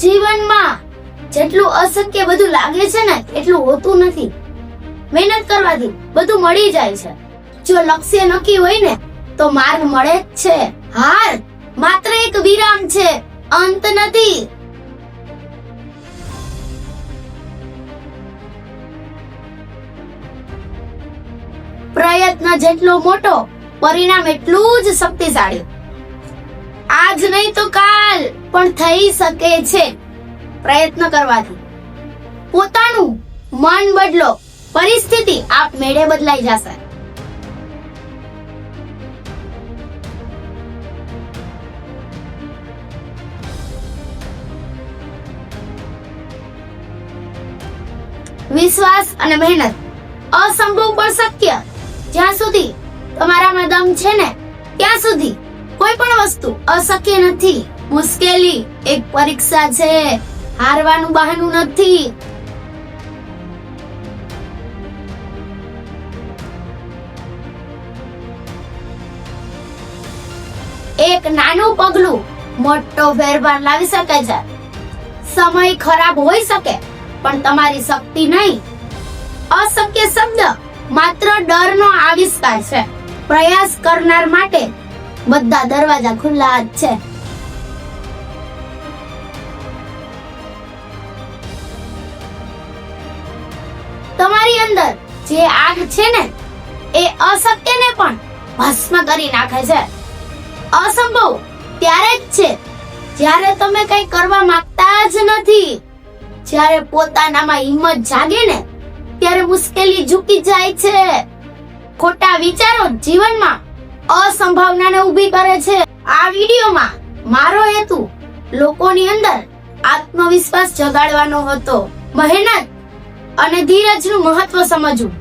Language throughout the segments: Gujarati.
જીવનમાં જેટલું અશક્ય બધું લાગે છે ને, એટલું હોતું નથી. મહેનત કરવાથી બધું મળી જાય છે. જો લક્ષ્ય નક્કી હોય ને, તો માર્ગ મળે જ છે. હાર માત્ર એક વિરામ છે, અંત નથી. પ્રયત્ન જેટલો મોટો, પરિણામ એટલું જ શક્તિશાળી. આજ નહીં તો કાલ પણ થઈ શકે છે. પ્રયત્ન કરવાથી. પોતાનું મન બદલો. પરિસ્થિતિ આપમેળે બદલાઈ જશે. વિશ્વાસ અને મહેનત અસંભવ પણ શક્ય. જ્યાં સુધી તમારામાં દમ છે ને, ત્યાં સુધી કોઈ પણ વસ્તુ અશક્ય નથી. મુશ્કેલી, એક પરીક્ષા છે, હારવાનું બહાનું નથી. એક નાનું પગલું મોટો ફેરફાર લાવી શકે છે. સમય ખરાબ હોઈ શકે, પણ તમારી શક્તિ નહીં. અશક્ય શબ્દ માત્ર ડરનો આવિષ્કાર છે. પ્રયાસ કરનાર માટે બધા દરવાજા ખુલ્લા જ છે. તમારી અંદર જે આગ છે ને, એ અશક્યને પણ ભસ્મ કરી નાખે છે. અસંભવ ત્યારે જ છે, જ્યારે તમે કંઈ કરવા માંગતા જ નથી. જ્યારે પોતાનામાં હિંમત જાગે ને, ત્યારે મુશ્કેલી ઝૂકી જાય છે. ખોટા વિચારો જીવનમાં અસંભાવનાને ઊભી કરે છે. આ વિડીયોમાં મારો હેતુ લોકોની અંદર આત્મવિશ્વાસ જગાડવાનો હતો. મહેનત અને ધીરજનું મહત્વ સમજવું.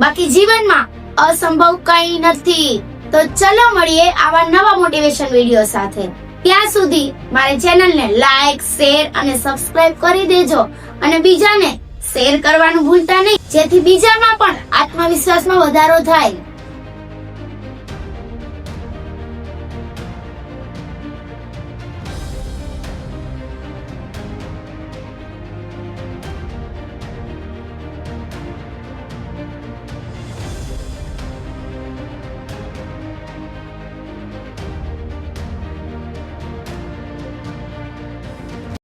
બાકી જીવનમાં અસંભવ કંઈ નથી. તો ચલો મળીએ આવા નવા મોટિવેશન વીડિયો સાથે. ત્યાં સુધી મારી ચેનલને લાઈક શેર અને સબસ્ક્રાઇબ કરી દેજો અને બીજાને શેર કરવાનું ભૂલતા નહીં. જેથી બીજામાં પણ આત્મવિશ્વાસમાં વધારો થાય.